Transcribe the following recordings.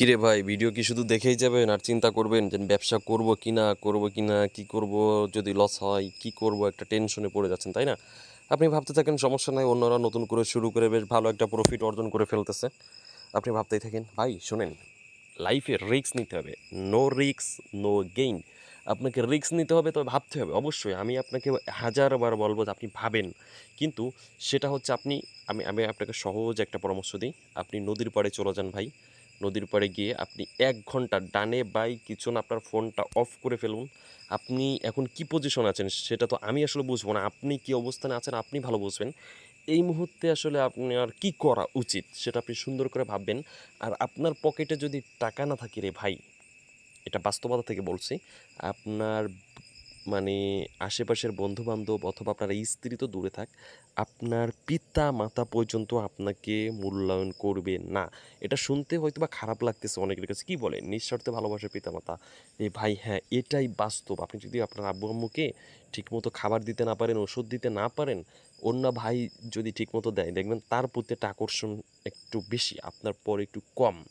কিরে ভাই ভিডিও কি শুধু দেখেই যাবেন? আর চিন্তা করবেন যে ব্যবসা করব কি না করব কি না কী করব? যদি লস হয়, কি করব? একটা টেনশনে পড়ে যাচ্ছেন, তাই না? আপনি ভাবতে থাকেন, সমস্যা নাই, অন্যরা নতুন করে শুরু করে বেশ ভালো একটা প্রফিট অর্জন করে ফেলতেছে। আপনি ভাবতেই থাকেন, ভাই, শোনেন লাইফে রিস্ক নিতে হবে। নো রিস্ক নো গেইন আপনাকে রিস্ক নিতে হবে, তবে ভাবতে হবে। অবশ্যই, আমি আপনাকে হাজারবার বলব যে আপনি ভাবেন। কিন্তু সেটা হচ্ছে আপনি, আমি আমি আপনাকে সহজ একটা পরামর্শ দিই। আপনি নদীর পাড়ে চলে যান ভাই। নদীর পাড়ে গিয়ে আপনি এক ঘণ্টা ডানে বাই কিছু না আপনার ফোনটা অফ করে ফেলুন। আপনি এখন কি পজিশন আছেন সেটা তো আমি আসলে বুঝব না। আপনি কি অবস্থানে আছেন আপনি ভালো বুঝবেন। এই মুহূর্তে আসলে আপনার কি করা উচিত সেটা আপনি সুন্দর করে ভাববেন। আর আপনার পকেটে যদি টাকা না থাকে রে ভাই, এটা বাস্তবতা থেকে বলছি, আপনার মানে আশেপাশের বন্ধু বান্ধব অথবা আপনার স্ত্রী তো দূরে থাক, আপনার পিতা মাতা পর্যন্ত আপনাকে মূল্যায়ন করবে না। এটা শুনতে হয়তো বা খারাপ লাগতেছে অনেকের কাছে। কি বলে নিঃস্বার্থে ভালোবাসে পিতা মাতা। এ ভাই হ্যাঁ এটাই বাস্তব। আপনি যদি আপনার আব্বু আম্মুকে ঠিকমতো খাবার দিতে না পারেন, ওষুধ দিতে না পারেন, অন্য ভাই যদি ঠিকমতো দেয়, দেখবেন তার প্রতি একটা আকর্ষণ একটু বেশি, আপনার পর একটু কম।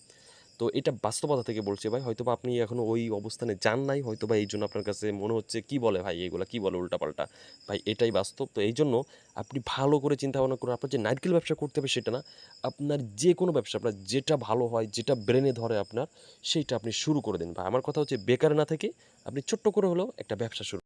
তো এটা বাস্তবতা থেকে বলছে ভাই। হয়তো বা আপনি এখনও ওই অবস্থানে যান নাই হয়তো বা এই জন্য আপনার কাছে মনে হচ্ছে, কি বলে ভাই এগুলো? কি বলে উল্টাপাল্টা? ভাই, এটাই বাস্তব। তো এই জন্য আপনি ভালো করে চিন্তা ভাবনা করুন। আপনার যে নারকেল ব্যবসা করতে হবে সেটা না, আপনার যে কোনো ব্যবসা, আপনার যেটা ভালো হয়, যেটা ব্রেনে ধরে আপনার, সেইটা আপনি শুরু করে দিন ভাই। আমার কথা হচ্ছে, বেকার না থেকে আপনি ছোট্ট করে হলেও একটা ব্যবসা শুরু